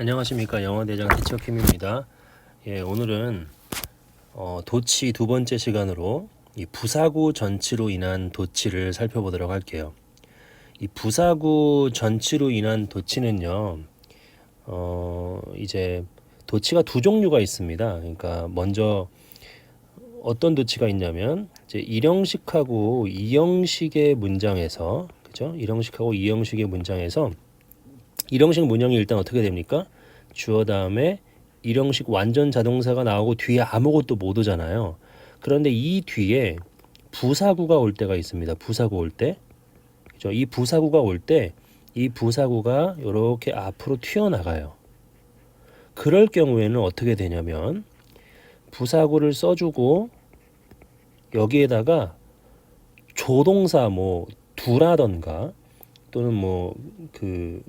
안녕하십니까 영어대장 티처킴입니다. 예, 오늘은 어, 도치 두 번째 시간으로 이 부사구 전치로 인한 도치를 살펴보도록 할게요. 이 부사구 전치로 인한 도치는요, 어, 이제 도치가 두 종류가 있습니다. 그러니까 먼저 어떤 도치가 있냐면 이제 일형식하고 이형식의 문장에서 그죠? 일형식하고 이형식의 문장에서 일형식 문형이 일단 어떻게 됩니까? 주어 다음에 일형식 완전 자동사가 나오고 뒤에 아무것도 못 오잖아요. 그런데 이 뒤에 부사구가 올 때가 있습니다. 부사구 올 때. 그죠? 이 부사구가 올 때 이 부사구가 이렇게 앞으로 튀어나가요. 그럴 경우에는 어떻게 되냐면 부사구를 써주고 여기에다가 조동사 뭐 두라던가 또는 뭐 그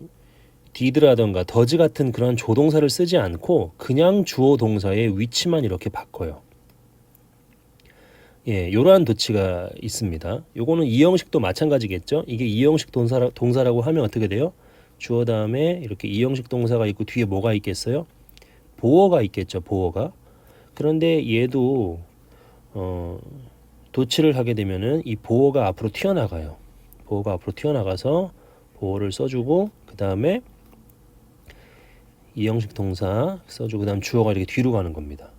디드라던가 더즈 같은 그런 조동사를 쓰지 않고 그냥 주어 동사의 위치만 이렇게 바꿔요. 예, 이러한 도치가 있습니다. 요거는 이 형식도 마찬가지겠죠. 이게 이 형식 동사라, 동사라고 하면 어떻게 돼요? 주어 다음에 이렇게 이 형식 동사가 있고 뒤에 뭐가 있겠어요? 보어가 있겠죠. 보어가. 그런데 얘도 어, 도치를 하게 되면은 이 보어가 앞으로 튀어나가요. 보어가 앞으로 튀어나가서 보어를 써주고 그 다음에 이 형식 동사 써주고 그다음 주어가 이렇게 뒤로 가는 겁니다.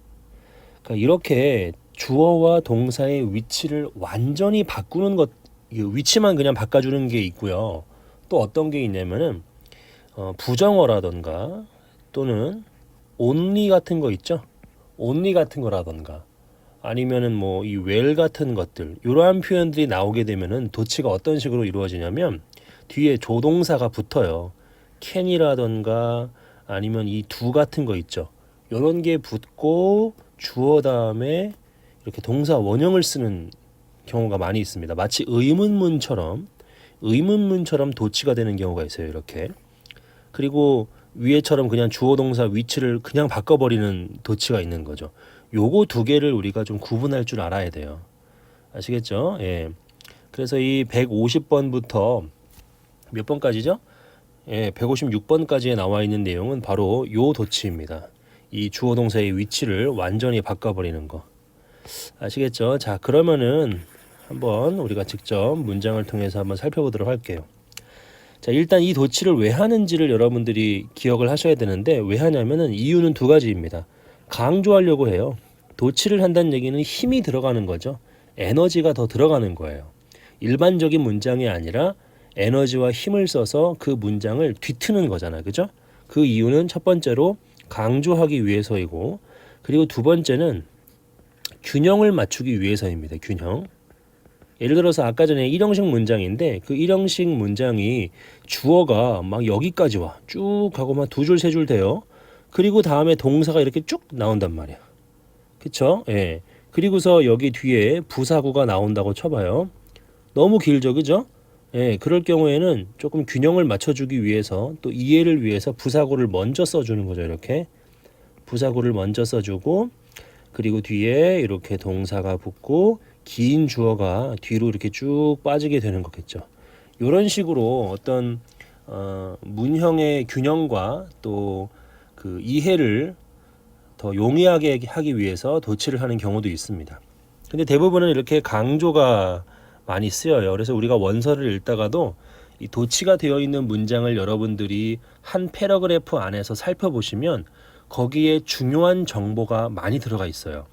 그러니까 이렇게 주어와 동사의 위치를 완전히 바꾸는 것 위치만 그냥 바꿔주는 게 있고요. 또 어떤 게 있냐면은 어, 부정어라던가 또는 only 같은 거 있죠. only 같은 거라던가 아니면은 뭐 이 well 같은 것들 이러한 표현들이 나오게 되면은 도치가 어떤 식으로 이루어지냐면 뒤에 조동사가 붙어요. can이라던가 아니면 이 두 같은 거 있죠. 이런 게 붙고 주어 다음에 이렇게 동사 원형을 쓰는 경우가 많이 있습니다. 마치 의문문처럼 의문문처럼 도치가 되는 경우가 있어요. 이렇게 그리고 위에처럼 그냥 주어 동사 위치를 그냥 바꿔버리는 도치가 있는 거죠. 요거 두 개를 우리가 좀 구분할 줄 알아야 돼요. 아시겠죠? 예. 그래서 이 150번부터 몇 번까지죠? 예, 156번까지에 나와 있는 내용은 바로 요 도치입니다. 이 주어 동사의 위치를 완전히 바꿔버리는 거. 아시겠죠? 자, 그러면은 한번 우리가 직접 문장을 통해서 한번 살펴보도록 할게요. 자, 일단 이 도치를 왜 하는지를 여러분들이 기억을 하셔야 되는데 왜 하냐면은 이유는 두 가지입니다. 강조하려고 해요. 도치를 한다는 얘기는 힘이 들어가는 거죠. 에너지가 더 들어가는 거예요. 일반적인 문장이 아니라 에너지와 힘을 써서 그 문장을 뒤트는 거잖아요. 그죠? 그 이유는 첫 번째로 강조하기 위해서이고 그리고 두 번째는 균형을 맞추기 위해서입니다. 균형. 예를 들어서 아까 전에 일형식 문장인데 그 일형식 문장이 주어가 막 여기까지 와. 쭉 하고 막 두 줄 세 줄 돼요. 그리고 다음에 동사가 이렇게 쭉 나온단 말이야. 그쵸? 예. 그리고서 여기 뒤에 부사구가 나온다고 쳐봐요. 너무 길죠, 그죠? 예, 그럴 경우에는 조금 균형을 맞춰주기 위해서 또 이해를 위해서 부사구를 먼저 써주는 거죠, 이렇게. 부사구를 먼저 써주고, 그리고 뒤에 이렇게 동사가 붙고, 긴 주어가 뒤로 이렇게 쭉 빠지게 되는 거겠죠. 이런 식으로 어떤 어, 문형의 균형과 또 그 이해를 더 용이하게 하기 위해서 도치를 하는 경우도 있습니다. 근데 대부분은 이렇게 강조가 많이 쓰여요. 그래서 우리가 원서를 읽다가도 이 도치가 되어 있는 문장을 여러분들이 한 패러그래프 안에서 살펴보시면 거기에 중요한 정보가 많이 들어가 있어요.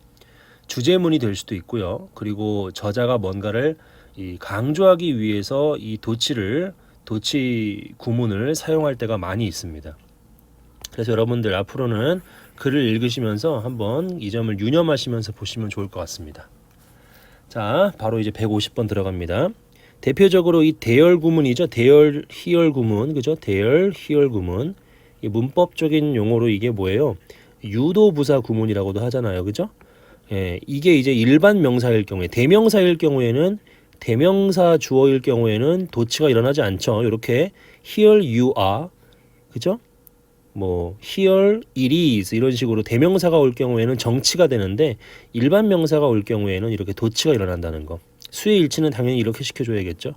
주제문이 될 수도 있고요. 그리고 저자가 뭔가를 이 강조하기 위해서 이 도치를 도치 구문을 사용할 때가 많이 있습니다. 그래서 여러분들 앞으로는 글을 읽으시면서 한번 이 점을 유념하시면서 보시면 좋을 것 같습니다. 자, 바로 이제 150번 들어갑니다. 대표적으로 이 대열 구문이죠. 대열 희열 구문. 그죠? 대열 희열 구문. 이 문법적인 용어로 이게 뭐예요? 유도 부사 구문이라고도 하잖아요. 그죠? 예, 이게 이제 일반 명사일 경우에 대명사일 경우에는 대명사 주어일 경우에는 도치가 일어나지 않죠. 이렇게 here you are. 그죠? 뭐 here it is 이런 식으로 대명사가 올 경우에는 정치가 되는데 일반 명사가 올 경우에는 이렇게 도치가 일어난다는 거. 수의 일치는 당연히 이렇게 시켜줘야겠죠.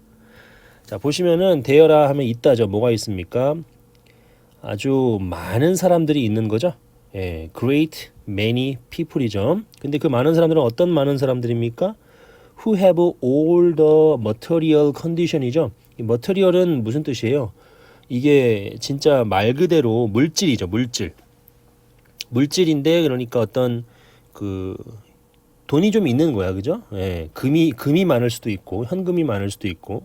자 보시면은 대여라 하면 있다죠. 뭐가 있습니까? 아주 많은 사람들이 있는 거죠. 예, great many people이죠. 근데 그 많은 사람들은 어떤 많은 사람들입니까? Who have all the material condition이죠. 이 material은 무슨 뜻이에요? 이게 진짜 말 그대로 물질이죠, 물질. 물질인데 그러니까 어떤 그 돈이 좀 있는 거야, 그죠? 예, 금이 금이 많을 수도 있고 현금이 많을 수도 있고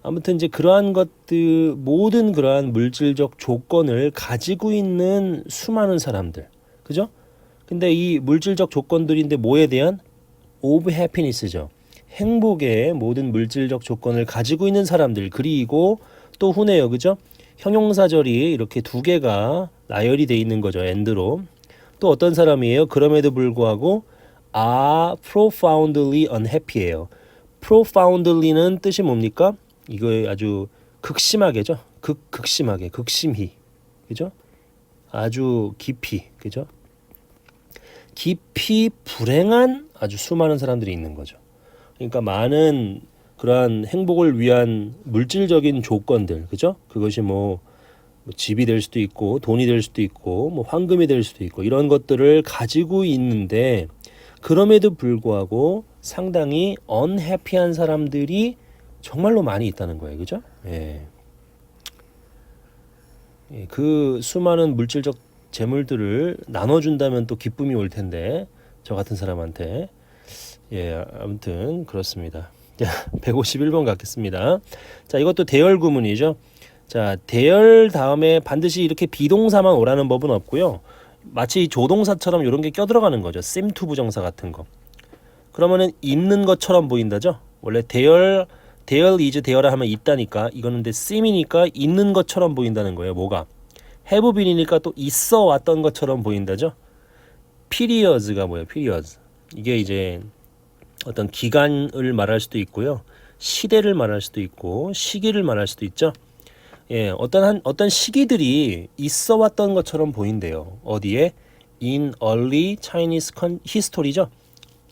아무튼 이제 그러한 것들 모든 그러한 물질적 조건을 가지고 있는 수많은 사람들, 그죠? 근데 이 물질적 조건들인데 뭐에 대한 of happiness죠. 행복의 모든 물질적 조건을 가지고 있는 사람들 그리고 또 후네요, 그죠? 형용사절이 이렇게 두 개가 나열이 돼 있는 거죠, end로. 또 어떤 사람이에요? 그럼에도 불구하고 are profoundly unhappy예요. profoundly는 뜻이 뭡니까? 이거 아주 극심하게죠. 극 극심하게, 극심히, 그죠? 아주 깊이, 그죠? 깊이 불행한 아주 수많은 사람들이 있는 거죠. 그러니까 많은 그러한 행복을 위한 물질적인 조건들, 그죠? 그것이 뭐, 뭐 집이 될 수도 있고 돈이 될 수도 있고 뭐 황금이 될 수도 있고 이런 것들을 가지고 있는데 그럼에도 불구하고 상당히 언해피한 사람들이 정말로 많이 있다는 거예요, 그죠? 예. 예, 그 수많은 물질적 재물들을 나눠 준다면 또 기쁨이 올 텐데 저 같은 사람한테 예 아무튼 그렇습니다. 자 151번 갖겠습니다. 자 이것도 대열 구문이죠. 자 대열 다음에 반드시 이렇게 비동사만 오라는 법은 없고요. 마치 조동사처럼 이런 게 껴들어가는 거죠. 셈투 부정사 같은 거. 그러면은 있는 것처럼 보인다죠. 원래 대열 대열 이즈 대열을 하면 있다니까 이거는 근데 셈이니까 있는 것처럼 보인다는 거예요. 뭐가 been이니까 또 있어 왔던 것처럼 보인다죠. periods가 뭐예요? periods. 이게 이제 어떤 기간을 말할 수도 있고요. 시대를 말할 수도 있고 시기를 말할 수도 있죠. 예, 어떤 한 어떤 시기들이 있어 왔던 것처럼 보인대요. 어디에? in early Chinese history죠.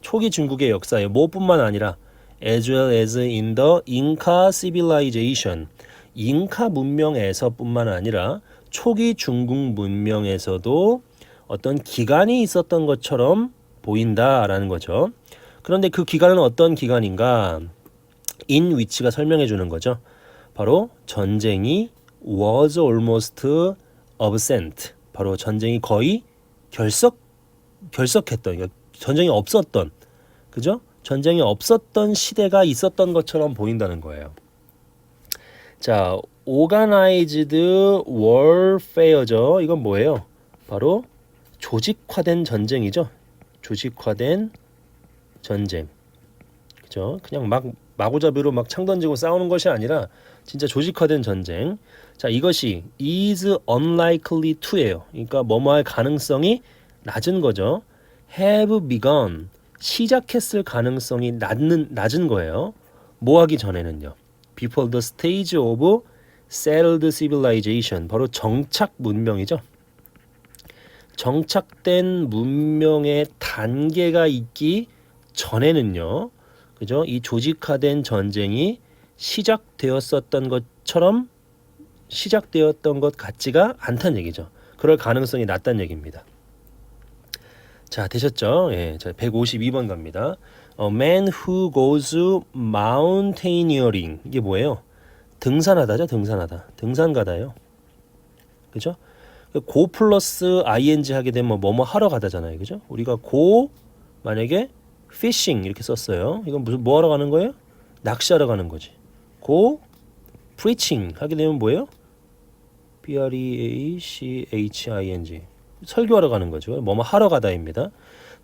초기 중국의 역사에 뭐뿐만 아니라 as well as in the Inca civilization. 잉카 문명에서뿐만 아니라 초기 중국 문명에서도 어떤 기간이 있었던 것처럼 보인다라는 거죠. 그런데 그 기간은 어떤 기간인가? in which가 설명해 주는 거죠. 바로 전쟁이 was almost absent. 바로 전쟁이 거의 결석 결석했던 그러니까 전쟁이 없었던 그죠? 전쟁이 없었던 시대가 있었던 것처럼 보인다는 거예요. 자, organized warfare죠. 이건 뭐예요? 바로 조직화된 전쟁이죠. 조직화된 전쟁. 그죠? 그냥 막 마구잡이로 막 창 던지고 싸우는 것이 아니라 진짜 조직화된 전쟁. 자, 이것이 is unlikely to예요. 그러니까 뭐뭐 할 가능성이 낮은 거죠. have begun 시작했을 가능성이 낮은 낮은 거예요. 뭐 하기 전에는요. before the stage of settled civilization 바로 정착 문명이죠. 정착된 문명의 단계가 있기 전에는요. 그죠? 이 조직화된 전쟁이 시작되었었던 것처럼 시작되었던 것 같지가 않다는 얘기죠. 그럴 가능성이 낮다는 얘기입니다. 자, 되셨죠? 예. 자, 152번 갑니다. A man who goes mountaineering. 이게 뭐예요? 등산하다죠, 등산하다. 등산 가다요. 그죠? 고 플러스 ing 하게 되면 뭐뭐 하러 가다잖아요. 그죠? 우리가 고 만약에 fishing 이렇게 썼어요. 이건 무슨 뭐 하러 가는 거예요? 낚시하러 가는 거지. 고 preaching 하게 되면 뭐예요? B R E A C H I N G 설교하러 가는 거죠. 뭐뭐 하러 가다입니다.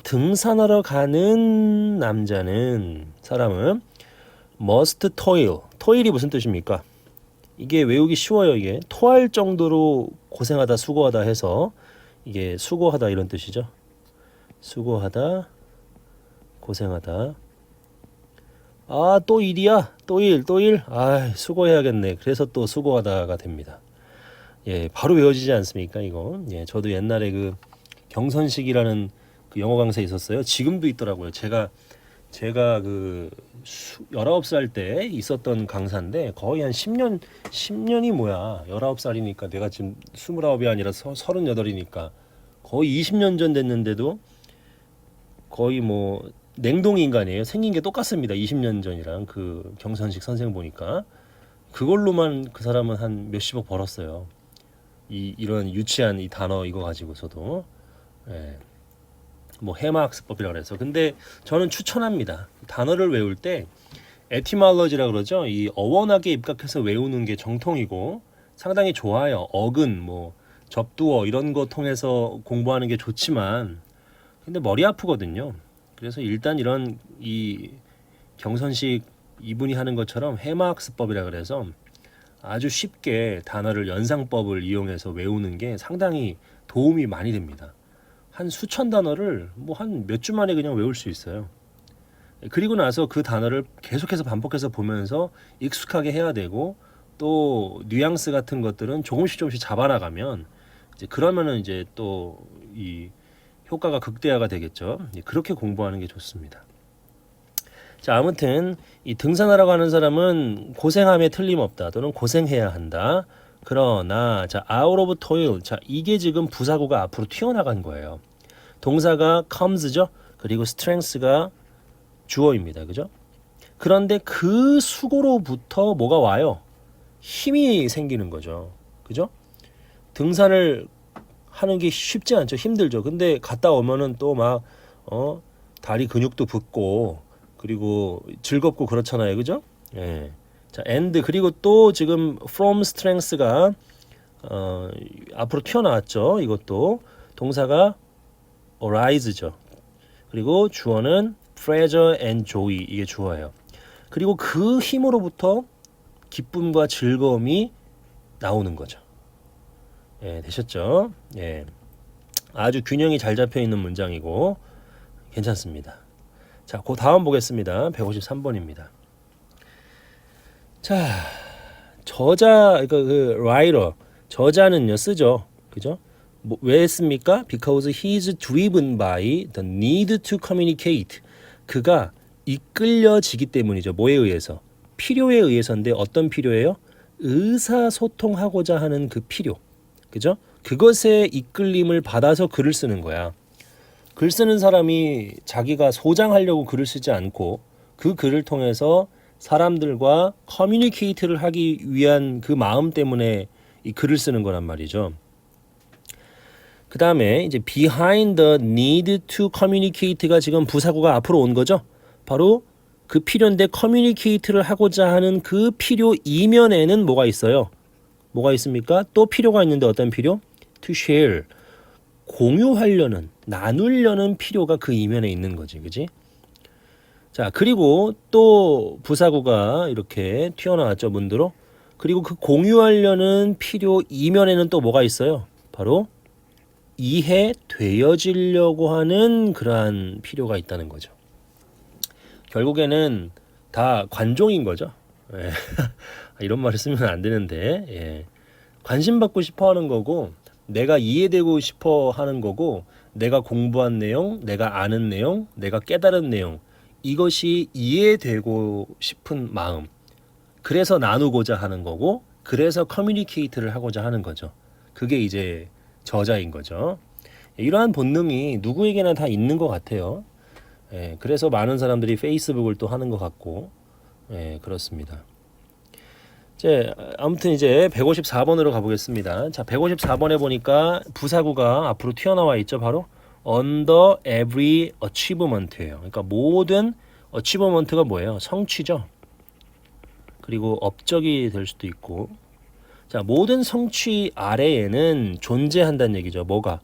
등산하러 가는 남자는 사람은 must toil. toil이 무슨 뜻입니까? 이게 외우기 쉬워요. 이게 토할 정도로 고생하다 수고하다 해서 이게 수고하다 이런 뜻이죠. 수고하다 고생하다. 아, 또 일이야. 또 일, 또 일. 아, 수고해야겠네. 그래서 또 수고하다가 됩니다. 예, 바로 외워지지 않습니까, 이거? 예, 저도 옛날에 그 경선식이라는 그 영어 강사에 있었어요. 지금도 있더라고요. 제가 제가 그 수- 19살 때 있었던 강사인데 거의 한 10년 10년이 뭐야 19살이니까 내가 지금 29이 아니라 서, 38이니까 거의 20년 전 됐는데도 거의 뭐 냉동 인간이에요 생긴 게 똑같습니다 20년 전이랑 그 경선식 선생 보니까 그걸로만 그 사람은 한 몇십억 벌었어요 이 이런 유치한 이 단어 이거 가지고서도 예. 뭐 해마 학습법이라 그래서 근데 저는 추천합니다. 단어를 외울 때 에티멀러지라 그러죠. 이 어원학에 입각해서 외우는 게 정통이고 상당히 좋아요. 어근 뭐 접두어 이런 거 통해서 공부하는 게 좋지만 근데 머리 아프거든요. 그래서 일단 이런 이 경선식 이분이 하는 것처럼 해마학습법이라 그래서 아주 쉽게 단어를 연상법을 이용해서 외우는 게 상당히 도움이 많이 됩니다. 한 수천 단어를 뭐 한 몇 주 만에 그냥 외울 수 있어요. 그리고 나서 그 단어를 계속해서 반복해서 보면서 익숙하게 해야 되고 또 뉘앙스 같은 것들은 조금씩 조금씩 잡아나가면 이제 그러면은 이제 또 이 효과가 극대화가 되겠죠. 예, 그렇게 공부하는 게 좋습니다. 자, 아무튼 이 등산하라고 하는 사람은 고생함에 틀림없다 또는 고생해야 한다. 그러나 자, out of toil. 자, 이게 지금 부사구가 앞으로 튀어나간 거예요. 동사가 comes죠. 그리고 strength가 주어입니다. 그죠? 그런데 그 수고로부터 뭐가 와요? 힘이 생기는 거죠. 그죠? 등산을 하는 게 쉽지 않죠. 힘들죠. 근데 갔다 오면은 또 막 어, 다리 근육도 붙고 그리고 즐겁고 그렇잖아요. 그죠? 예. 자, and 그리고 또 지금 from strength가 어, 앞으로 튀어나왔죠. 이것도 동사가 arise죠. 그리고 주어는 pleasure and joy 이게 주어예요. 그리고 그 힘으로부터 기쁨과 즐거움이 나오는 거죠. 예, 되셨죠? 예. 아주 균형이 잘 잡혀 있는 문장이고 괜찮습니다. 자, 그 다음 보겠습니다. 153번입니다. 자, 저자 그러니까 그 writer 저자는요 쓰죠. 그죠? 뭐, 왜 했습니까? Because he is driven by the need to communicate. 그가 이끌려지기 때문이죠. 뭐에 의해서? 필요에 의해서인데 어떤 필요예요? 의사소통하고자 하는 그 필요. 그죠? 그것에 이끌림을 받아서 글을 쓰는 거야. 글 쓰는 사람이 자기가 소장하려고 글을 쓰지 않고 그 글을 통해서 사람들과 커뮤니케이트를 하기 위한 그 마음 때문에 이 글을 쓰는 거란 말이죠. 그 다음에 이제 behind the need to communicate가 지금 부사구가 앞으로 온 거죠. 바로 그 필요인데 communicate를 하고자 하는 그 필요 이면에는 뭐가 있어요? 뭐가 있습니까? 또 필요가 있는데 어떤 필요? to share 공유하려는 나누려는 필요가 그 이면에 있는 거지, 그지? 자 그리고 또 부사구가 이렇게 튀어나왔죠 문드로. 그리고 그 공유하려는 필요 이면에는 또 뭐가 있어요? 바로 이해되어지려고 하는 그러한 필요가 있다는 거죠. 결국에는 다 관종인 거죠. 예. 이런 말을 쓰면 안 되는데 예. 관심 받고 싶어 하는 거고 내가 이해되고 싶어 하는 거고 내가 공부한 내용, 내가 아는 내용, 내가 깨달은 내용 이것이 이해되고 싶은 마음 그래서 나누고자 하는 거고 그래서 커뮤니케이트를 하고자 하는 거죠. 그게 이제 저자인 거죠. 이러한 본능이 누구에게나 다 있는 것 같아요. 예, 그래서 많은 사람들이 페이스북을 또 하는 것 같고, 예, 그렇습니다. 이제 아무튼 이제 154번으로 가보겠습니다. 자, 154번에 보니까 부사구가 앞으로 튀어나와 있죠. 바로 under every achievement예요. 그러니까 모든 achievement가 뭐예요? 성취죠. 그리고 업적이 될 수도 있고. 자, 모든 성취 아래에는 존재한다는 얘기죠. 뭐가?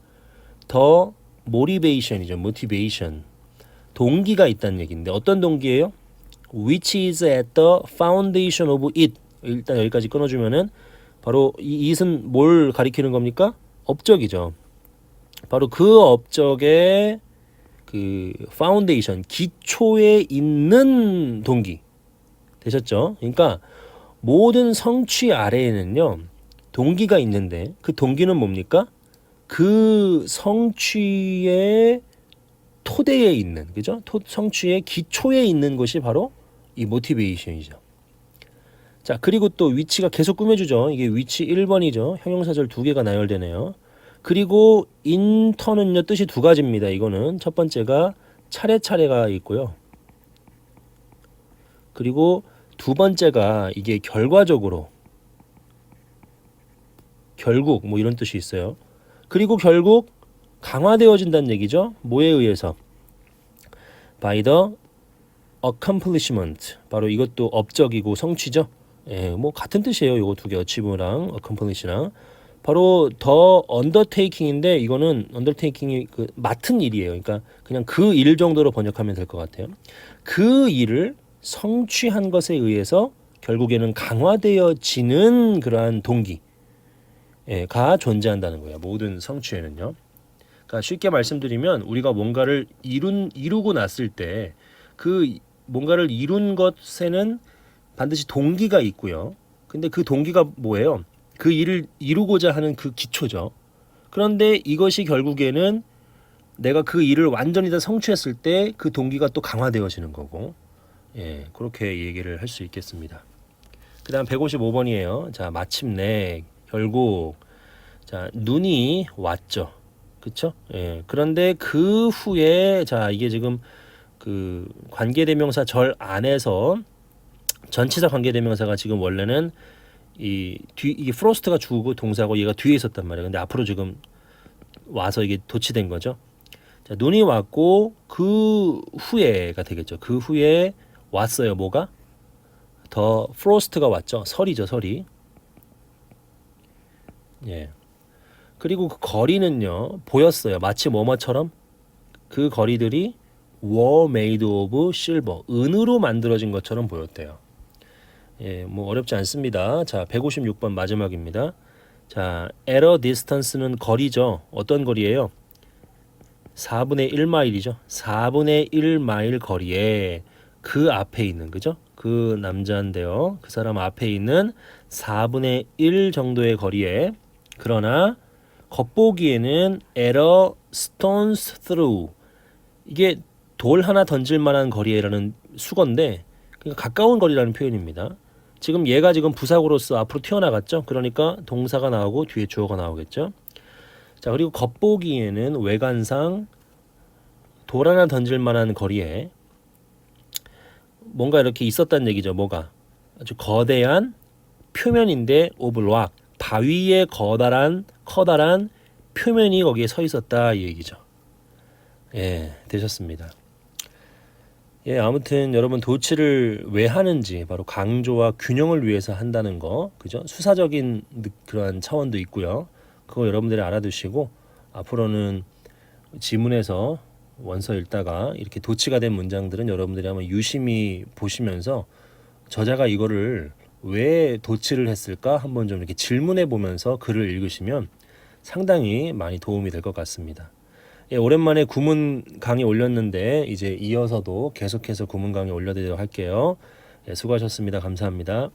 더 motivation이죠. motivation. 동기가 있다는 얘기인데 어떤 동기예요? Which is at the foundation of it. 일단 여기까지 끊어주면은 바로 이 it은 뭘 가리키는 겁니까? 업적이죠. 바로 그 업적의 그 파운데이션 기초에 있는 동기 되셨죠? 그러니까 모든 성취 아래에는요 동기가 있는데 그 동기는 뭡니까? 그 성취의 토대에 있는 그죠? 토, 성취의 기초에 있는 것이 바로 이 모티베이션이죠. 자 그리고 또 위치가 계속 꾸며주죠. 이게 위치 1번이죠. 형용사절 두 개가 나열되네요. 그리고 인턴은요 뜻이 두 가지입니다. 이거는 첫 번째가 차례차례가 있고요. 그리고 두 번째가 이게 결과적으로 결국 뭐 이런 뜻이 있어요. 그리고 결국 강화되어진다는 얘기죠. 뭐에 의해서? by the accomplishment. 바로 이것도 업적이고 성취죠. 예, 뭐 같은 뜻이에요. 요거 두개 achieve랑 accomplish랑 바로 더 undertaking인데 이거는 undertaking이 그 맡은 일이에요. 그러니까 그냥 그 일 정도로 번역하면 될 것 같아요. 그 일을 성취한 것에 의해서 결국에는 강화되어지는 그러한 동기 예, 가 존재한다는 거예요. 모든 성취에는요. 그러니까 쉽게 말씀드리면 우리가 뭔가를 이룬 이루고 났을 때 그 뭔가를 이룬 것에는 반드시 동기가 있고요. 근데 그 동기가 뭐예요? 그 일을 이루고자 하는 그 기초죠. 그런데 이것이 결국에는 내가 그 일을 완전히 다 성취했을 때 그 동기가 또 강화되어지는 거고, 예, 그렇게 얘기를 할 수 있겠습니다. 그 다음 155번이에요. 자, 마침내 결국 자 눈이 왔죠. 그쵸? 예. 그런데 그 후에 자 이게 지금 그 관계대명사 절 안에서 전치사 관계대명사가 지금 원래는 이 뒤 이게 프로스트가 주고 동사고 얘가 뒤에 있었단 말이에요. 근데 앞으로 지금 와서 이게 도치된 거죠. 자 눈이 왔고 그 후에가 되겠죠. 그 후에 왔어요. 뭐가? 더 프로스트가 왔죠. 설이죠. 설이. 예. 그리고 그 거리는요 보였어요. 마치 뭐뭐처럼 그 거리들이 were made of silver 은으로 만들어진 것처럼 보였대요. 예, 뭐 어렵지 않습니다. 자, 156번 마지막입니다. 자, error distance는 거리죠. 어떤 거리예요? 4분의 1마일이죠. 4분의 1마일 거리에 그 앞에 있는 그죠? 그 남자인데요. 그 사람 앞에 있는 4분의 1 정도의 거리에 그러나 겉보기에는 error through 이게 돌 하나 던질 만한 거리에라는 수건데 그러니까 가까운 거리라는 표현입니다. 지금 얘가 지금 부사구로서 앞으로 튀어나갔죠. 그러니까 동사가 나오고 뒤에 주어가 나오겠죠. 자 그리고 겉보기에는 외관상 돌 하나 던질 만한 거리에 뭔가 이렇게 있었다는 얘기죠. 뭐가 아주 거대한 표면인데 오블락 바위의 거다란 커다란 표면이 거기에 서 있었다 이 얘기죠. 예, 되셨습니다. 예, 아무튼 여러분 도치를 왜 하는지 바로 강조와 균형을 위해서 한다는 거, 그죠? 수사적인 느- 그러한 차원도 있고요. 그거 여러분들이 알아두시고 앞으로는 지문에서 원서 읽다가 이렇게 도치가 된 문장들은 여러분들이 한번 유심히 보시면서 저자가 이거를 왜 도치를 했을까 한번 좀 이렇게 질문해 보면서 글을 읽으시면 상당히 많이 도움이 될 것 같습니다. 예, 오랜만에 구문 강의 올렸는데 이제 이어서도 계속해서 구문 강의 올려드리도록 할게요. 예, 수고하셨습니다. 감사합니다.